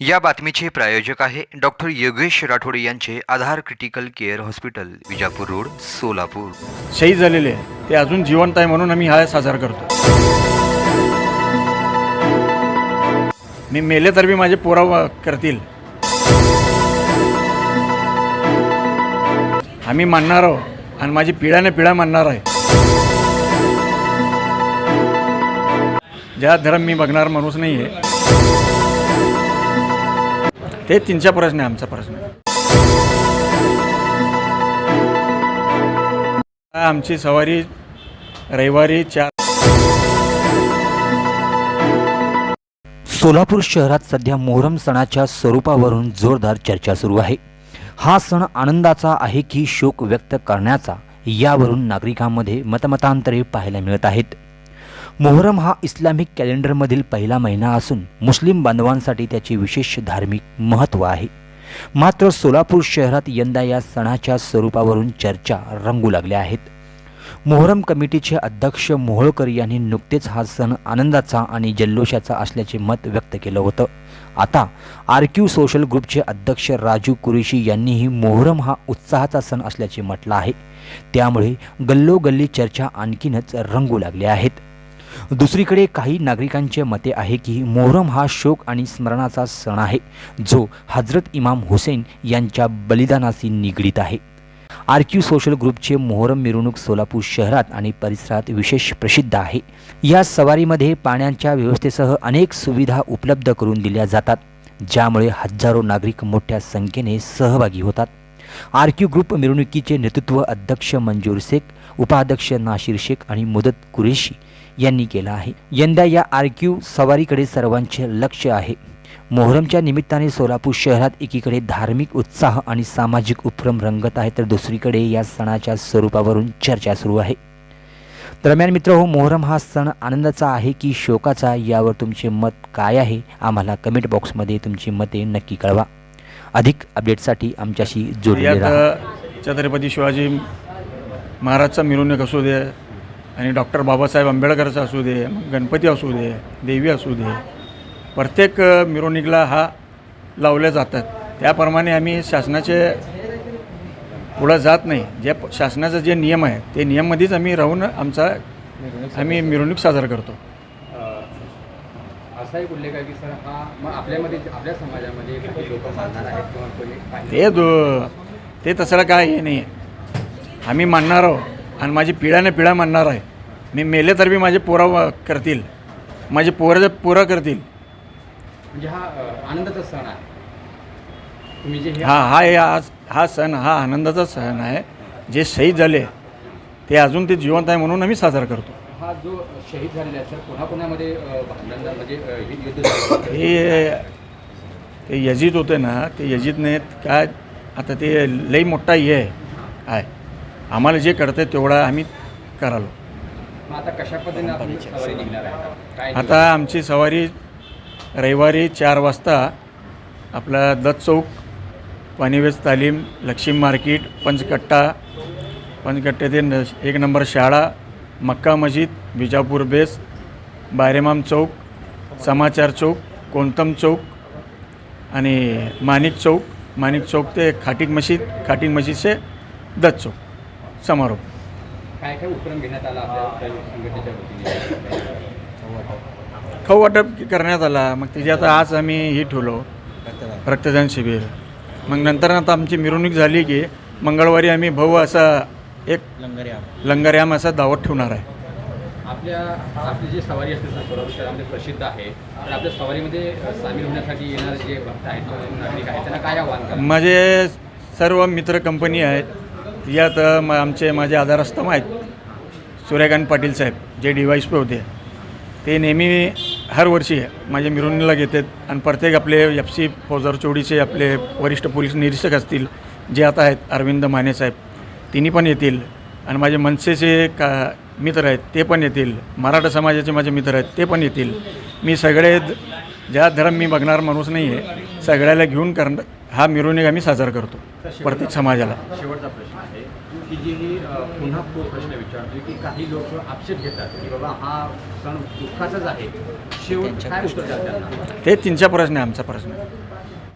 या बातमीचे प्रायोजक आहे डॉक्टर योगेश राठोड यांचे Aadhaar critical care hospital Vijapur road Solapur. शहीद झालेले आहे ते अजून जिवंत आहे म्हणून आम्ही हा साजरा करतो. मी मेले तर मी माझे पोराव करतील. आम्ही मानणार आहोत आणि माझी पिढ्याने पिढ्या मानणार आहे. ज्या धर्म मी बघणार माणूस नाही आहे ते त्यांचा प्रश्न आहे आमचा प्रश्न आहे. आमची सवारी रविवारी चार सोलापूर शहरात सध्या मोहरम सणाच्या स्वरूपावरून जोरदार चर्चा सुरू आहे हा सण आनंदाचा आहे की शोक व्यक्त करण्याचा यावरून नागरिकांमध्ये मतमतांतरे पाहायला मिळत आहेत मोहरम हा इस्लामिक कॅलेंडरमधील पहिला महिना असून मुस्लिम बांधवांसाठी त्याचे विशेष धार्मिक महत्त्व आहे. मात्र सोलापूर शहरात यंदा या सणाच्या स्वरूपावरून चर्चा रंगू लागल्या आहेत. मोहरम कमिटीचे अध्यक्ष मोहोळकर यांनी नुकतेच हा सण आनंदाचा आणि जल्लोषाचा असल्याचे मत व्यक्त केलं होतं. आता आर क्यू सोशल ग्रुपचे अध्यक्ष राजू कुरेशी यांनीही मोहरम हा उत्साहाचा सण असल्याचे म्हटलं आहे. त्यामुळे गल्लोगल्ली चर्चा आणखीनच रंगू लागल्या आहेत. दुसरीकडे काही नागरिकांचे मते आहे की मोहरम हा शोक आणि स्मरणाचा सण आहे जो हजरत इमाम हुसेन यांच्या बलिदानाशी निगडीत आहे. आर क्यू सोशल ग्रुपचे मोहरम मिरवणूक सोलापूर शहरात आणि परिसरात विशेष प्रसिद्ध आहे. या सवारीमध्ये पाण्याच्या व्यवस्थेसह अनेक सुविधा उपलब्ध करून दिल्या जातात ज्यामुळे हजारो नागरिक मोठ्या संख्येने सहभागी होतात. आर क्यू ग्रुप मिरवणुकीचे नेतृत्व अध्यक्ष मंजूर शेख उपाध्यक्ष नाशिर शेख आणि मुदत कुरेशी यांनी केलं आहे. यंदा या आर क्यू सवारीकडे सर्वांचे लक्ष आहे. मोहरमच्या निमित्ताने सोलापूर शहरात एकीकडे धार्मिक उत्साह आणि सामाजिक उपक्रम रंगत आहे तर दुसरीकडे या सणाच्या स्वरूपावरून चर्चा सुरू आहे. दरम्यान मित्र हो मोहरम हा सण आनंदाचा आहे की शोकाचा यावर तुमचे मत काय आहे? आम्हाला कमेंट बॉक्समध्ये तुमची मते नक्की कळवा. अधिक अपडेटसाठी आमच्याशी जोडले छत्रपती शिवाजी महाराजचा मिरवणूक असू दे आणि डॉक्टर बाबासाहेब आंबेडकरचा असू दे मग गणपती असू दे देवी असू दे प्रत्येक मिरवणुकीला हा लावल्या जातात. त्याप्रमाणे आम्ही शासनाचे पुढं जात नाही. जे शासनाचा जे नियम आहे ते नियममध्येच आम्ही राहून आमचा आम्ही मिरवणूक साजरा करतो. असाही उल्लेख आहे की सर हा मग आपल्यामध्ये आपल्या समाजामध्ये काही लोक मानणार आहेत किंवा कोणी काही ते दो ते तसं काय हे नाही आहे आम्ही मानणार आहोत आणि माझी पिढ्याने पिढ्या मानणार आहे. मी मेले तर बी माझे पोरं करतील. माझे पोरं पोरं करतील. म्हणजे हा आनंदाचा सण आहे. तुम्ही जे हे हा हा हे आज हा सण हा आनंदाचा सण आहे. जे शहीद झाले ते अजून ते जिवंत आहे म्हणून आम्ही साजरा करतो. हा जो शहीद झालेला आहे सर पुन्हा पुण्यामध्ये म्हणजे हे ते यजीद होते ना ते यजीदने काय आता ते लई मोठा हे आहे. आम्हाला जे कळतं तेवढा आम्ही करालो. आता कशा पद्धतीने आपली सवारी निघणार आहे? काय आता आमची सवारी रविवारी चार वाजता आपला दत्त चौक पानिवेज तालीम लक्ष्मी मार्केट पंचकट्टा पंचकट्टे ते न एक नंबर शाळा मक्का मस्जिद बिजापूर बेस बारेमाम चौक समाचार चौक कोंतम चौक आणि माणिक चौक. माणिक चौक ते खाटीक मशीद खाटीक मशीद से दत्त चौक. समारोप. काय काय उपक्रम घेण्यात आला आपल्या संघटनेच्या वतीने? खाऊ वाटप करण्यात आला. मग त्याच्यात आज आम्ही हे ठेवलो. रक्तदान. शिबिर. मग नंतर आता आमची मिरवणूक झाली की मंगळवारी आम्ही भाऊ असा एक लंगरयाम. असा दावत ठेवणार आहे. आपल्या आपली जी सवारी असते सर सोलापूर शहरामध्ये प्रसिद्ध आहे. तर आपल्या सवारीमध्ये सामील होण्यासाठी येणारे जे भक्त आहेत नागरिक आहेत त्यांना काय आव्हान करा माझे सर्व मित्र कंपनी आहेत. यात म- आमचे माझे आधारस्तंभ आहेत सूर्यकांत पाटील साहेब जे डी वाय पी होते. ते नेहमी हर वर्षी माझ्या घेत घेतात आणि प्रत्येक आपले एफ सी फौजदार चोडीचे आपले वरिष्ठ पोलीस निरीक्षक असतील जे आता आहेत अरविंद माने साहेब तिन्ही पण येतील. आणि माझे मनसेचे का मित्र आहेत ते पण येतील. मराठा समाजाचे माझे मित्र आहेत ते पण येतील. मी सगळे ज्या धर्म मी बघणार माणूस नाही आहे सगळ्याला घेऊन करण हा मिरवणूक आम्ही साजरा करतो प्रत्येक समाजाला. शेवटचा प्रश्न. की जी ही अ, पुन्हा तो प्रश्न विचारतो की काही लोक आक्षेप घेतात की बाबा हा सण दुःखाचाच आहे शेवट काय उत्तर त्यांना ते त्यांचा प्रश्न आहे आमचा प्रश्न आहे.